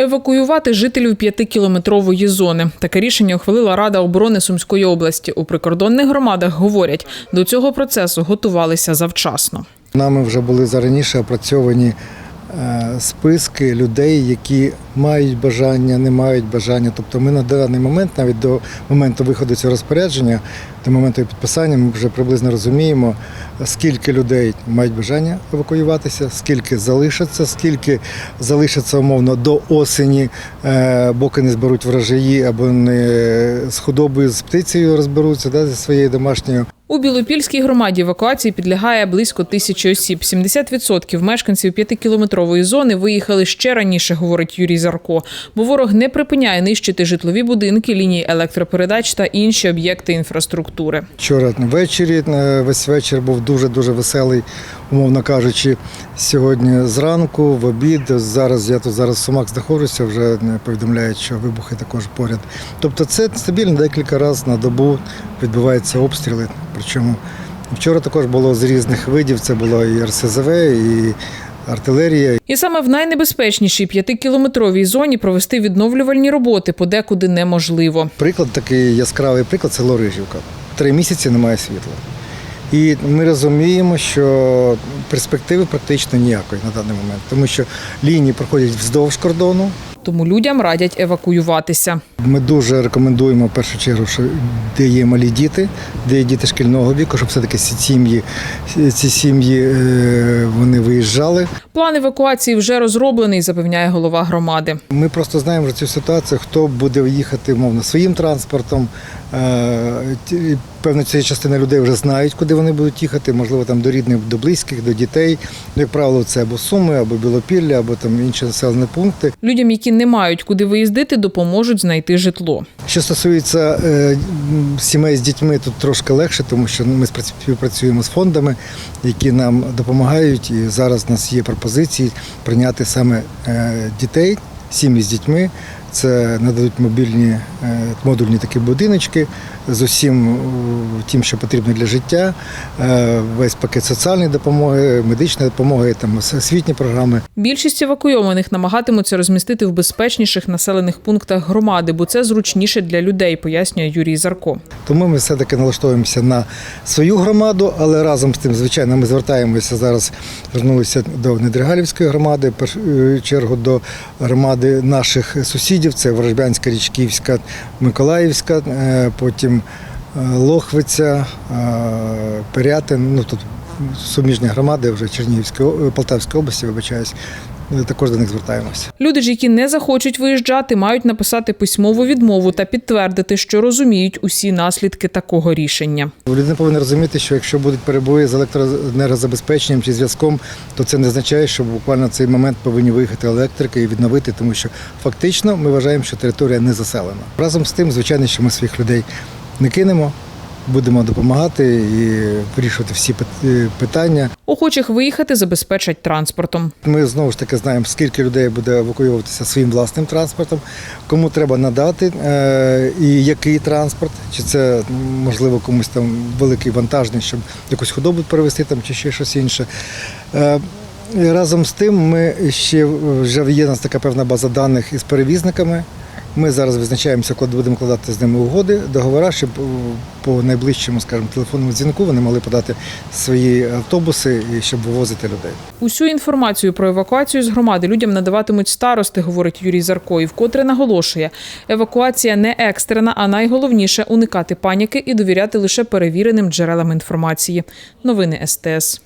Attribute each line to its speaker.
Speaker 1: Евакуювати жителів п'ятикілометрової зони. Таке рішення ухвалила Рада оборони Сумської області. У прикордонних громадах говорять, до цього процесу готувалися завчасно.
Speaker 2: Нами вже були зараніше опрацьовані списки людей, які мають бажання, не мають бажання. Тобто ми на даний момент, навіть до моменту виходу цього розпорядження, до моменту підписання, ми вже приблизно розуміємо, скільки людей мають бажання евакуюватися, скільки залишаться, скільки залишаться умовно до осені, е, поки не зберуть врожаї або не з худобою, з птицею розберуться да, зі своєю домашньою.
Speaker 1: У Білопільській громаді евакуації підлягає близько тисячі осіб. 70% мешканців п'ятикілометрової зони виїхали ще раніше, говорить Юрій Зарко. Бо ворог не припиняє нищити житлові будинки, лінії електропередач та інші об'єкти інфраструктури.
Speaker 2: Вчора ввечері е, весь вечір був дуже дуже веселий, умовно кажучи. Сьогодні зранку, в обід. Зараз я тут зараз в Сумах знаходжуся, вже повідомляють, що вибухи також поряд. Тобто це стабільно декілька разів на добу відбуваються обстріли. Причому вчора також було з різних видів. Це було і РСЗВ, і артилерія,
Speaker 1: І саме в найнебезпечнішій п'ятикілометровій зоні провести відновлювальні роботи подекуди неможливо.
Speaker 2: Приклад такий яскравий приклад це Лорижівка. Три місяці немає світла. І ми розуміємо, що перспективи практично ніякої на даний момент, тому що лінії проходять вздовж кордону.
Speaker 1: Тому людям радять евакуюватися.
Speaker 2: Ми дуже рекомендуємо в першу чергу, що де є малі діти, де є діти шкільного віку, щоб все-таки ці сім'ї, ці сім'ї е, вони виїжджали.
Speaker 1: План евакуації вже розроблений, запевняє голова громади.
Speaker 2: Ми просто знаємо про цю ситуацію, хто буде їхати мовно своїм транспортом. Певно, ця частина людей вже знають, куди вони будуть їхати, можливо, там до рідних, до близьких, до дітей. Ну, Як правило, це або Суми, або Білопілля, або там інші населені пункти.
Speaker 1: Людям, які не мають куди виїздити, допоможуть знайти житло.
Speaker 2: Що стосується е, сімей з дітьми, тут трошки легше, тому що ну, ми співпрацюємо з фондами, які нам допомагають. І зараз у нас є пропозиції прийняти саме е, дітей, сім'ї з дітьми. Це нададуть мобільні е, модульні такі будиночки з усім е, тим, що потрібно для життя, е, весь пакет соціальної допомоги, медичної допомоги, там освітні програми.
Speaker 1: Більшість евакуйованих намагатимуться розмістити в безпечніших населених пунктах громади, бо це зручніше для людей, пояснює Юрій Зарко.
Speaker 2: Тому ми все-таки налаштовуємося на свою громаду, але разом з тим, звичайно, ми звертаємося зараз, звернулися до Недригалівської громади, першу е, чергу до громади наших сусідів, це Ворожбянська, Річківська, Миколаївська, потім е, Лохвиця, е, Пирятин, ну тут суміжні громади вже Чернігівської, Полтавської області, вибачаюсь, також до них звертаємося.
Speaker 1: Люди ж, які не захочуть виїжджати, мають написати письмову відмову та підтвердити, що розуміють усі наслідки такого рішення.
Speaker 2: Людина повинна розуміти, що якщо будуть перебої з електроенергозабезпеченням чи зв'язком, то це не означає, що буквально в цей момент повинні виїхати електрики і відновити, тому що фактично ми вважаємо, що територія не заселена. Разом з тим, звичайно, що ми своїх людей не кинемо, будемо допомагати і вирішувати всі е, питання.
Speaker 1: Охочих виїхати забезпечать транспортом.
Speaker 2: Ми знову ж таки знаємо, скільки людей буде евакуюватися своїм власним транспортом, кому треба надати е, і який транспорт, чи це можливо комусь там великий вантажний, щоб якусь худобу перевезти там чи ще щось інше. Е, і Разом з тим, ми ще вже є у нас така певна база даних із перевізниками. Ми зараз визначаємося, коли будемо кладати з ними угоди, договори, щоб е, по найближчому, скажімо, телефонному дзвінку вони могли подати свої автобуси і щоб вивозити людей.
Speaker 1: Усю інформацію про евакуацію з громади людям надаватимуть старости, говорить Юрій Зарко, і вкотре наголошує, евакуація не екстрена, а найголовніше уникати паніки і довіряти лише перевіреним джерелам інформації. Новини СТС.